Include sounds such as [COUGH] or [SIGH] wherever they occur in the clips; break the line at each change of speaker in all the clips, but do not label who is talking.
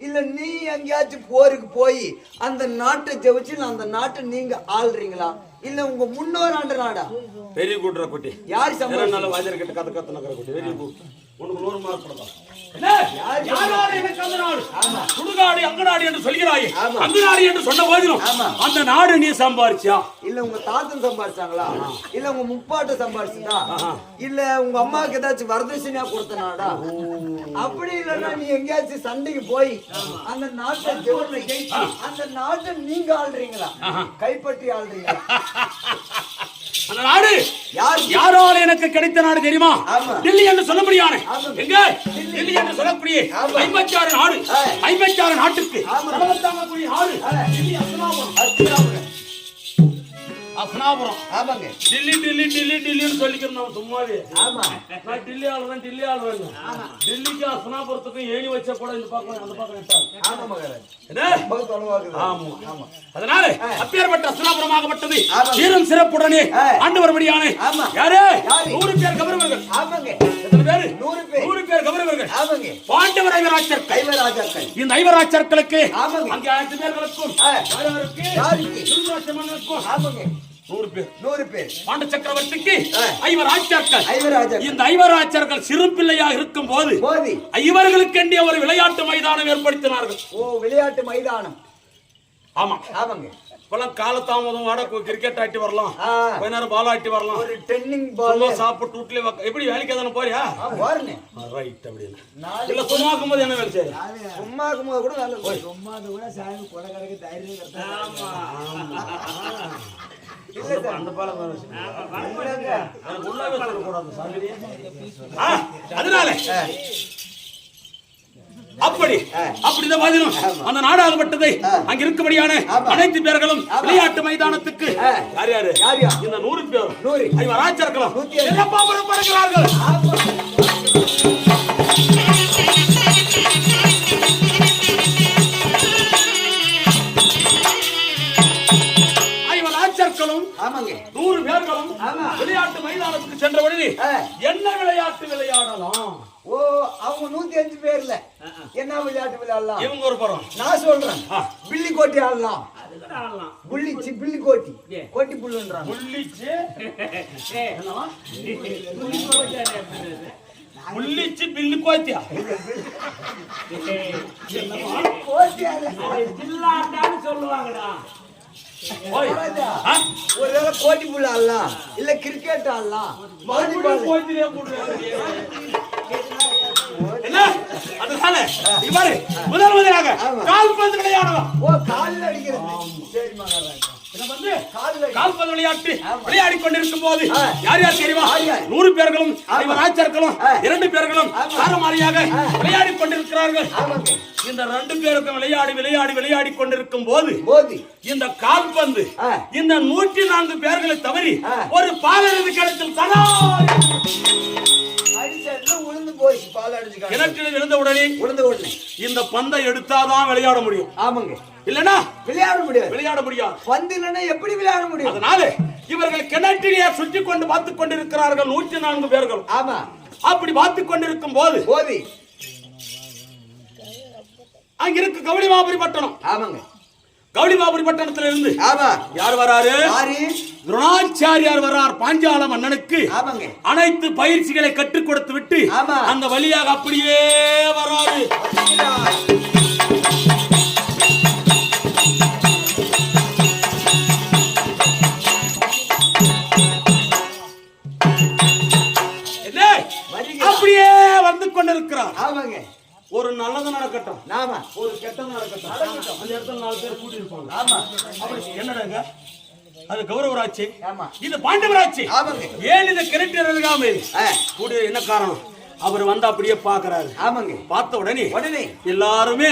இல்ல நீ எங்கேயாச்சும் போருக்கு போய் அந்த நாட்டை ஜெயிச்சு அந்த நாட்டை நீங்க ஆள்றீங்களா? இல்ல உங்க முன்னோர் ஆண்ட நாடா?
வெரி குட் குட்டி.
யார் சம்பளம்
நல்ல வாஜர் கிட்ட கதை கத்து நகர குட்டி. வெரி குட் உனக்கு நூறு மார்க் கொடுக்கலாம் சுடுகாடு அங்கநாடு என்று சொல்கிறாயே.
ஆமா.
அங்கநாடு என்று சொன்ன போதிலும். அந்த நாடு நீ சம்பாரிச்சியா?
இல்ல உங்க தாத்தன் சம்பாரிச்சாங்களா? இல்ல உங்க முப்பாட்ட சம்பாரிச்சுதா? இல்ல உங்க அம்மாவுக்கு ஏதாச்சும் வரதட்சணையா கொடுத்த நாடா? அப்படி இல்லைன்னா நீ எங்கேயாச்சும் சண்டைக்கு போய் அந்த நாட்டை ஜெயிச்சு அந்த நாட்டை நீங்க ஆள்றீங்களா? கைப்பற்றி ஆள்றீங்களா? [LAUGHS]
அந்த நாடு
யார்
யாரால எனக்கு கிடைத்த நாடு தெரியுமா. டெல்லி என்று சொல்ல முடியாது. எங்க டெல்லி என்று சொல்லக்கூடிய. ஐம்பத்தி ஆறு நாடு. ஐம்பத்தி ஆறு நாட்டுக்கு நாடு டெல்லி. அஸ்னாபுரம்.
ஆமாங்க.
டில்லி டில்லி டில்லி டில்லின்னு சொல்லிக்கிறோம் நம்ம சும்மாவே.
ஆமா.
நான் டில்லி ஆளுதான் டில்லி ஆளுவேன் டில்லிக்கு அஸ்னாபுரத்துக்கும் ஏணி வச்ச கூட இந்த பக்கம் அந்த பக்கம் நட்டாங்க
ஆமா மகாராஜ்.
என்ன?
ரொம்ப தொலைவாக்குது.
ஆமா.
ஆமா.
அதனால அப்பேற்பட்ட அஸ்னாபுரமாகப்பட்டது. சீரும் சிறப்புடனே. ஆண்டு வரும்படியான
ஆமா.
யாரு? நூறு பேர் கௌரவர்கள்
ஆமாங்க. நூறு பேர்.
நூறு பேர் கௌரவர்கள்
ஆமாங்க.
பாண்டவர் ஐவராச்சர்கள்
கைவராஜாக்கள்
இந்த ஐவராச்சர்களுக்கு
ஆமாங்க.
அங்கே ஐந்து பேர்களுக்கும்
ஆமாங்க.
நூறு பேர்.
நூறு பேர்.
பாண்ட சக்கரவர்த்திக்கு. ஐவர் ஆட்சியர்கள்
ஐவராஜாக்கள்
இந்த ஐவராச்சர்கள் சிறு பிள்ளையா இருக்கும் போது.
போதி
இவர்களுக்கென்றே ஒரு விளையாட்டு மைதானம் ஏற்படுத்தினார்கள்.
ஓ விளையாட்டு மைதானம்.
ஆமா.
ஆமாங்க.
இப்பெல்லாம் காலதாமதம் வாட கிரிக்கெட் ஆட்டி வரலாம். கொஞ்ச நேரம் பால் ஆட்டி வரலாம்.
ஒரு டென்னிங் பால்
சாப்பிட்டு உக்கா- எப்படி வேலைக்கு எதனா போறியா?
வாருனே
ரைட் அப்படின்னு இல்ல. சும்மா என்ன வேலை செய்ய
சும்மா கூட
சும்மா அது கூட சாமி கொடை கடைக்கு தைரியம்
இல்ல
அதனால. அப்படி அப்படி இந்த மாதிரியும் அந்த நாடாகப்பட்டதை அங்க இருக்கும்படியான அனைத்து பேர்களும் விளையாட்டு மைதானத்துக்கு. யார் யாரு? இந்த நூறு பேரும்.
நூறு.
ஐவர் ஆச்சர்களும் விளையாடலாம் இவங்க ஒரு புறம்
நான் சொல்றேன். பில்லி கோட்டி ஆடலாம்.
ஆடலாம்.
புள்ளி சி பில்லி கோட்டி. கோட்டி?
முள்ளிச்சு பில்லு கோத்தியா.
ஜில்லாட்டான்னு சொல்லுவாங்கடா?
ஒருவேளை கோட்டி புல் ஆடலாம். இல்ல கிரிக்கெட் ஆடலாம்
மறுபடியும்
வாலிபால்
கோத்திலே போடுறாங்க. என்ன அதனால பாரு முதல் முதலாக. கால்பந்து விளையாடலாம்
ஓ காலில் அடிக்கிறது சரி மகாராஜா
என்ன வந்து
காலில் அடி-
கால்பந்து விளையாட்டு. விளையாடி கொண்டிருக்கும் போது. யார் யார் தெரியுமா? நூறு பேர்களும்
ஆ.
இரண்டு பேர்களும்
ஆ.
விளையாடி கொண்டிருக்கிறார்கள் இந்த ரெண்டு பேருக்கும் விளையாடி விளையாடி விளையாடி கொண்டிருக்கும் போது இந்த கால்பந்து. இந்த நூற்றி நான்கு பேர்களை தவறி. ஒரு பாலருது கிணத்தில் தடா
போயிடுச்சு பால் அடிச்சு
கிணற்றில் விழுந்த உடனே
உளுந்த உடனே.
இந்த பந்தை எடுத்தாதான் விளையாட முடியும்.
ஆமாங்க.
இல்லனா
விளையாட முடியாது.
விளையாட முடியாது.
பந்து இல்லைன்னா எப்படி விளையாட முடியும்?
அதனால இவர்கள் கிணற்றிலே சுற்றி கொண்டு பார்த்து கொண்டிருக்கிறார்கள் நூற்றி நான்கு பேர்கள்.
ஆமா.
அப்படி பார்த்து கொண்டிருக்கும் போது
போதி.
அங்க இருக்கு கவுளிமாபுரி பட்டணம்.
ஆமாங்க.
கவுளிமாபுரி பட்டணத்துல இருந்து
ஆமா.
யார் வராரு?
யாரு?
துரோணாச்சாரியார் வரார் பாஞ்சால மன்னனுக்கு அனைத்து பயிற்சிகளை கற்றுக் கொடுத்து விட்டு. அந்த வழியாக அப்படியே அது கௌரவராட்சி.
ஆமா.
இது பாண்டவராட்சி.
ஆமாங்க.
ஏன் இதை கிணற்றிருக்காம
ஆ,
கூடிய என்ன காரணம்? அவர் வந்து அப்படியே பாக்குறாரு
ஆமாங்க.
பார்த்த உடனே
உடனே.
எல்லாருமே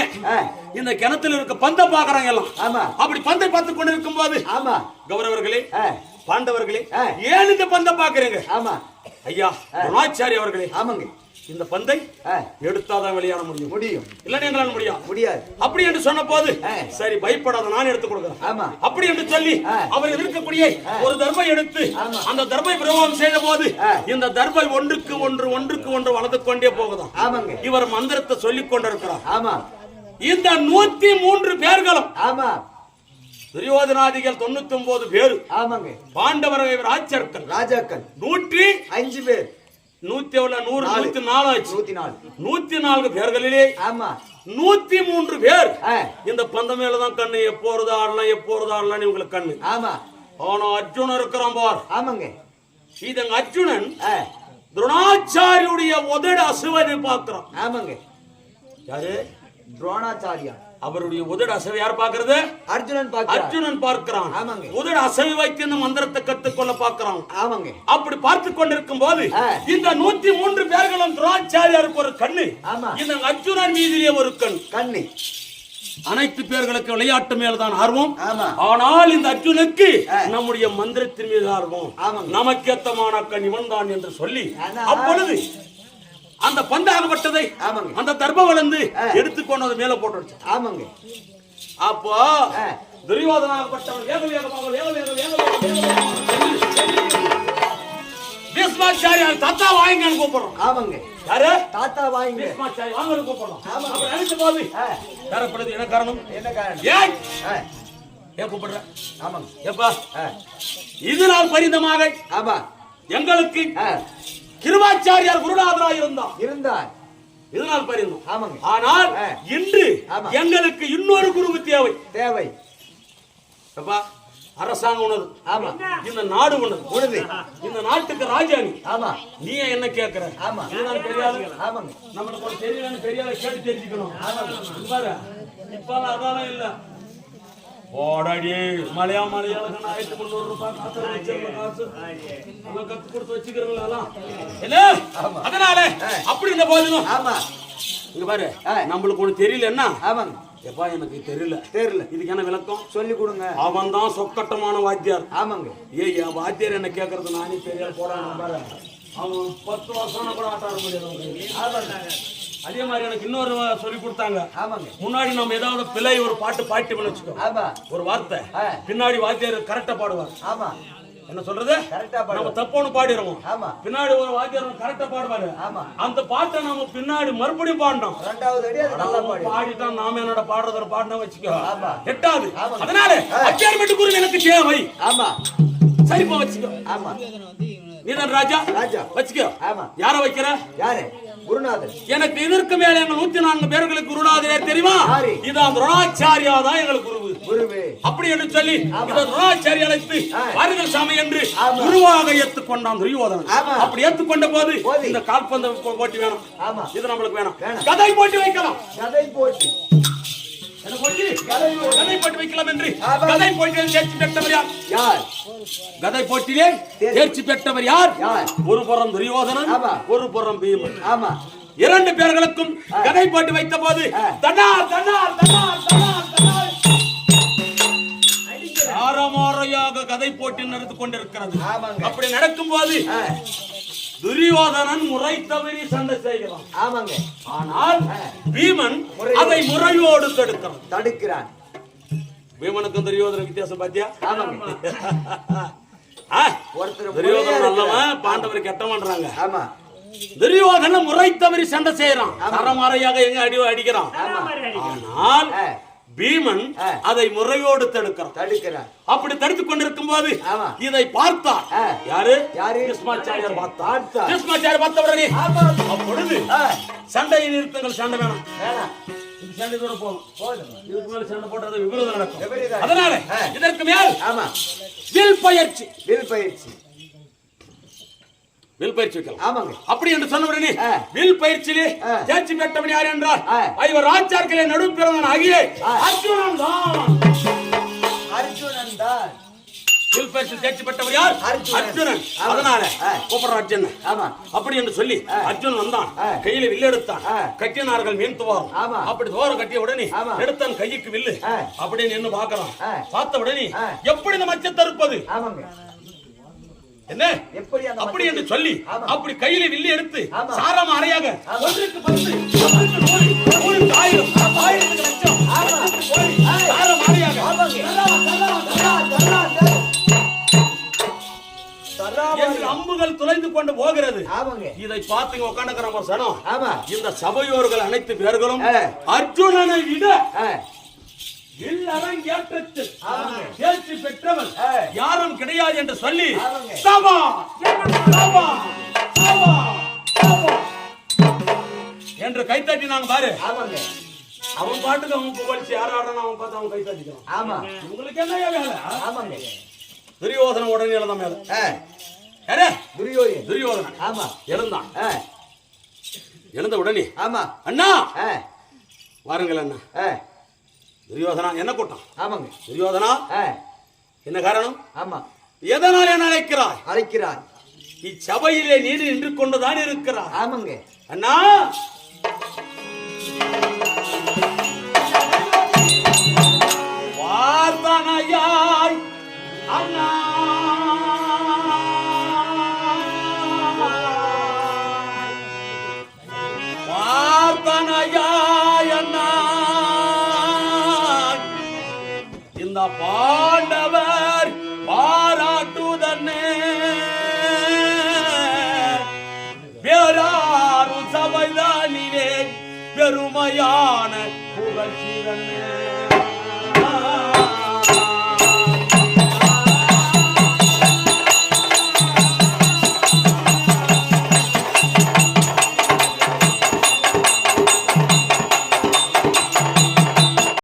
இந்த கிணத்துல இருக்க பந்தை பாக்குறாங்க எல்லாம்.
ஆமா.
அப்படி பந்தை பார்த்து கொண்டிருக்கும் போது
ஆமா.
கௌரவர்களே பாண்டவர்களே. ஏன் இந்த பந்தை பாக்குறீங்க
ஆமா.
ஐயா துரோணாச்சாரி அவர்களே
ஆமாங்க.
இந்த பந்தை எடுத்தாதான் விளையாட முடியும்.
முடியும்.
இல்லன்னு எங்களால முடியாது.
முடியாது.
அப்படி என்று சொன்ன போது. சரி பயப்படாத நான் எடுத்து கொடுக்குறேன்.
ஆமா.
அப்படி என்று சொல்லி. அவர் இருக்கக்கூடிய ஒரு தர்பை எடுத்து. அந்த தர்பை பிரயோகம் செய்த போது. இந்த தர்பை ஒன்றுக்கு ஒன்று ஒன்றுக்கு ஒன்று வளர்ந்து கொண்டே போகுதாம்.
ஆமாங்க.
இவர் மந்திரத்தை சொல்லிக் கொண்டிருக்கிறார்.
ஆமா.
இந்த நூத்தி மூன்று பேர்களும்
ஆமா.
துரியோதனாதிகள் தொண்ணூத்தி ஒன்பது பேரு.
ஆமாங்க.
பாண்டவர்கள் ராஜர்கள்
ராஜாக்கள்.
நூற்றி
அஞ்சு பேர்.
நூத்தி எவ்வளவு நூறு
நாலு.
நூத்தி நாலு ஆச்சு.
நூத்தி நாலு
நூத்தி நான்கு பேர்களிலே
ஆமா.
நூத்தி மூன்று பேர் இந்த பந்த மேலதான் கண்ணு எப்போறது ஆடலாம் எப்போறது ஆடலாம் இவங்களுக்கு கண்ணு.
ஆமா.
ஆனா அர்ஜுனன் இருக்கிறான் பார்.
ஆமாங்க.
இது அர்ஜுனன் துரோணாச்சாரியுடைய உதடு அசுவனை பார்க்கிறான்.
ஆமாங்க.
யாரு?
துரோணாச்சாரியா
அவருடைய உதடு அசைவை யார் பார்க்கறது
அர்ஜுனன் பாக்கிறார்
அர்ஜுனன் பார்க்கிறான்
ஆமாங்க.
உதடு அசைவு வைத்து இந்த மந்திரத்தை கத்துக்கொள்ள பார்க்கிறான்
ஆமாங்க
அப்படி பார்த்து கொண்டிருக்கும் போது. இந்த நூத்தி மூன்று பேர்களும் துரோணாச்சாரியாருக்கு ஒரு கண்ணு
ஆமா.
இந்த அர்ஜுனன் மீதிலே ஒரு கண்
கண்ணி
அனைத்து பேர்களுக்கு விளையாட்டு மேல்தான் ஆர்வம்
ஆமா.
ஆனால் இந்த அர்ஜுனுக்கு. நம்முடைய மந்திரத்தின் மீது ஆர்வம். நமக்கேத்தமான கண் இவன் தான் என்று சொல்லி அப்பொழுது அந்த பந்தாகப்பட்டதை
ஆமாங்க.
அந்த தர்ப வளர்ந்து
ஆ.
எடுத்துக்கொண்டு அது மேல போட்டு
ஆமாங்க.
அப்போ
ஆ.
துரியோதனாகப்பட்டவன் வேக வேகமாக வேக வேக வேக பீஷ்மாச்சாரியார் தாத்தா வாங்கன்னு கூப்பிடுறோம்.
ஆமாங்க.
யாரு?
தாத்தா வாங்க
பீஷ்மாச்சாரி வாங்கன்னு கூப்பிடுறோம்.
ஆமாங்க.
அப்ப நினைச்ச போது
ஆ,
யாரப்படுது என்ன காரணம்?
என்ன காரணம்? ஆ,
ஏன் கூப்பிடுற?
ஆமாங்க.
எப்பா
ஆ,
இதனால் பரிந்தமாக
ஆமா.
எங்களுக்கு
ஆ,
கிருபாச்சாரியார் குருநாதராக இருந்தான்
இருந்தார்.
இதனால் பரிந்தோம்
ஆமாங்க.
ஆனால். இன்று
ஆமா.
எங்களுக்கு இன்னொரு குருவு தேவை.
தேவை.
எப்பா அரசாங்கம் உணர்வு
ஆமா.
இந்த நாடு உணர்வு
உழுது
இந்த நாட்டுக்கு ராஜாணி.
ஆமா.
நீ என்ன கேக்குற?
ஆமா.
இதனால் தெரியாது?
ஆமாங்க.
நம்மளுக்கு தெரியலன்னு பெரியால கேட்டு தெரிஞ்சுக்கணும். பாரு. இப்பெல்லாம் அதெல்லாம் இல்ல. போடாடி மலையா மலையாளங்க ஆயிரத்தி முந்நூறு ரூபாய் காசு கத்து கொடுத்து வச்சுக்கிறவங்க எல்லாம் என்ன அதனால அப்படி இருந்த போதிலும்
ஆமா
இங்க பாரு. நம்மளுக்கு ஒண்ணு தெரியல என்ன
ஆமாங்க
எப்பா எனக்கு தெரியல
தெரியல
இதுக்கு என்ன விளக்கம்
சொல்லி கொடுங்க
அவன் தான் சொக்கட்டமான வாத்தியார்
ஆமாங்க
ஏய் என் வாத்தியார் என்ன கேக்குறது நானே தெரியாது போடாம பாரு அவன் பத்து வருஷம் கூட ஆட்ட ஆட முடியாது. அதே மாதிரி எனக்கு இன்னொரு சொல்லி கொடுத்தாங்க.
ஆமாங்க.
முன்னாடி நம்ம ஏதாவது பிள்ளை ஒரு பாட்டு பாட்டு வச்சுக்கோ.
ஆமா.
ஒரு வார்த்தை. பின்னாடி வாத்தியார் கரெக்டா பாடுவார்.
ஆமா.
என்ன சொல்றது? நம்ம தப்போன்னு பாடிடுவோம்.
ஆமா.
பின்னாடி ஒரு வாத்தியார் கரெக்டா பாடுவாரு.
ஆமா.
அந்த பாட்டை நம்ம பின்னாடி மறுபடியும் பாடணும்.
ரெண்டாவது அடி அது நல்லா பாடு
பாடிட்டான் நாம என்னோட பாடுறத பாடினா வச்சுக்கோ. எட்டாவது. அதனால அத்தியார்மெண்ட் குரு எனக்கு தேவை.
ஆமா.
சரிப்பா வச்சுக்கோ.
ஆமா.
நீதான் ராஜா?
ராஜா.
வச்சுக்கோ.
ஆமா.
யார வைக்கிற?
யாரு? குருநாதர்
எனக்கு இதற்கு மேல எங்கள் நூத்தி நான்கு பேர்களுக்கு குருநாதரே தெரியுமா
யாரு?
இதான் துரோணாச்சாரியா தான் எங்களுக்கு குருவு
குருவே
அப்படி என்று சொல்லி இந்த துரோணாச்சாரி அழைத்து. வாருங்கள் சாமி என்று. குருவாக ஏத்துக்கொண்டான் துரியோதனன். அப்படி ஏத்துக்கொண்ட போது
போது.
இந்த கால்பந்து போட்டி வேணும் இது நம்மளுக்கு வேணும். கதை போட்டி வைக்கலாம்
கதை போட்டி
கதை போட்டி வைக்கலாம் என்று. கதை போட்டியில் தேர்ச்சி பெற்றவர் யார்?
யார்?
கதை போட்டியிலே
தேர்ச்சி.
பெற்றவர் யார்? ஒரு புறம் துரியோதனன். ஒரு புறம் பீமன்.
ஆமா.
இரண்டு பேர்களுக்கும் கதை போட்டு வைத்த போது தன்னார் தன்னார் தன்னார் தன்னார் ஆரமாரையாக கதை போட்டி நடந்து கொண்டிருக்கிறது. அப்படி நடக்கும் போது துரியோதனன் முறை தவறி சண்டை செய்கிறான்.
ஆமாங்க.
ஆனால். பீமன். அதை முறையோடு தடுக்கிறான்.
தடுக்கிறான்.
பீமனுக்கும் துரியோதன வித்தியாசம் பாத்தியா? [LAUGHS]
ஒருத்தர்
துரியோதனன் நல்லவன் பாண்டவர் கெட்டவன்றாங்க
ஆமா.
துரியோதன முறை தவறி சண்டை செய்யறான் தரமாறையாக எங்க அடி அடிக்கிறான்? ஆனால் பீமன். அதை முறையோடு தடுக்கிறான்.
தடுக்கிறான்.
அப்படி தடுத்துக் கொண்டிருக்கும் போது. இதை பார்த்தார். யாரு?
யாரு?
கிருஷ்ணாச்சாரியார் பார்த்தார். கிருஷ்ணாச்சாரியார் பார்த்த உடனே அப்பொழுது சண்டையை நிறுத்துங்கள் சண்டை வேணும்.
வேணாம்.
இந்த சண்டை தூர போகும் இதுக்கு மேல சண்டை போடுறது விபரீதம் நடக்கும். அதனால. இதற்கு மேல்
ஆமா.
வில் பயிற்சி.
வில் பயிற்சி.
வில் பயிற்சி வைக்கலாம்
ஆமாங்க
அப்படி என்று சொன்ன உடனே. வில் பயிற்சியிலே. தேர்ச்சி பெற்றவன் யார் என்றால்
ஆ.
இவர் ராஜாக்களே நடுப்பிறவன் ஆகிய. அர்ஜுனன் தான்
அர்ஜுனன் தான்
வில் பயிற்சி தேர்ச்சி பெற்றவர் யார்
அர்ஜுனன்.
அர்ஜுனன். அதனால. கூப்பிடுற அர்ஜுனன்
ஆமா
அப்படி என்று சொல்லி அர்ஜுன் வந்தான். கையில வில்லு எடுத்தான். கட்டினார்கள் மீன் துவாரம். அப்படி துவாரம் கட்டிய உடனே. எடுத்தான் கைக்கு வில்லு
ஆ.
அப்படி நின்னு பாக்குறான். பார்த்த உடனே. எப்படி இந்த மச்ச தருப்பது
ஆமாங்க
என்ன? அப்படி என்று சொல்லி. அப்படி கையில வில்லு எடுத்து. சாரம் அறையாக. ஒன்றுக்கு பத்து ஆயிரம் ஆயிரத்துக்கு லட்சம் சாரம் அறையாக. அம்புகள் துளைந்து கொண்டு போகிறது.
ஆமாங்க.
இதை பார்த்து உட்காந்துக்கிற சனம். இந்த சபையோர்கள் அனைத்து பேர்களும். அர்ஜுனனை விட
ஆ,
வில்லரங்கேற்றத்தில் தேர்ச்சி பெற்றவன். யாரும் கிடையாது என்று சொல்லி சபா சபா சபா என்று கைத்தட்டி நாங்க பாரு. அவன் பாட்டுக்கு அவன் புகழ்ச்சி யார் ஆடுறான் அவன் பார்த்து அவன் கைத்தட்டிக்கிறான்
ஆமா.
உங்களுக்கு என்ன வேலை?
ஆமாங்க.
துரியோதன உடனே இழந்தான் மேல
துரியோதன்
துரியோதனன்.
ஆமா.
எழுந்தான்.
ஆ,
எழுந்த உடனே
ஆமா.
அண்ணா! வாருங்கள் அண்ணா. துரியோதனா என்ன கூட்டம்?
ஆமாங்க.
துரியோதனா? என்ன காரணம்?
ஆமா.
எதனால் என்ன அழைக்கிறாய்?
அழைக்கிறார்
இச்சபையிலே நீடு நின்று கொண்டுதான் இருக்கிறார்
ஆமாங்க.
அண்ணா வேறாரும் சபைதானிலே பெருமையான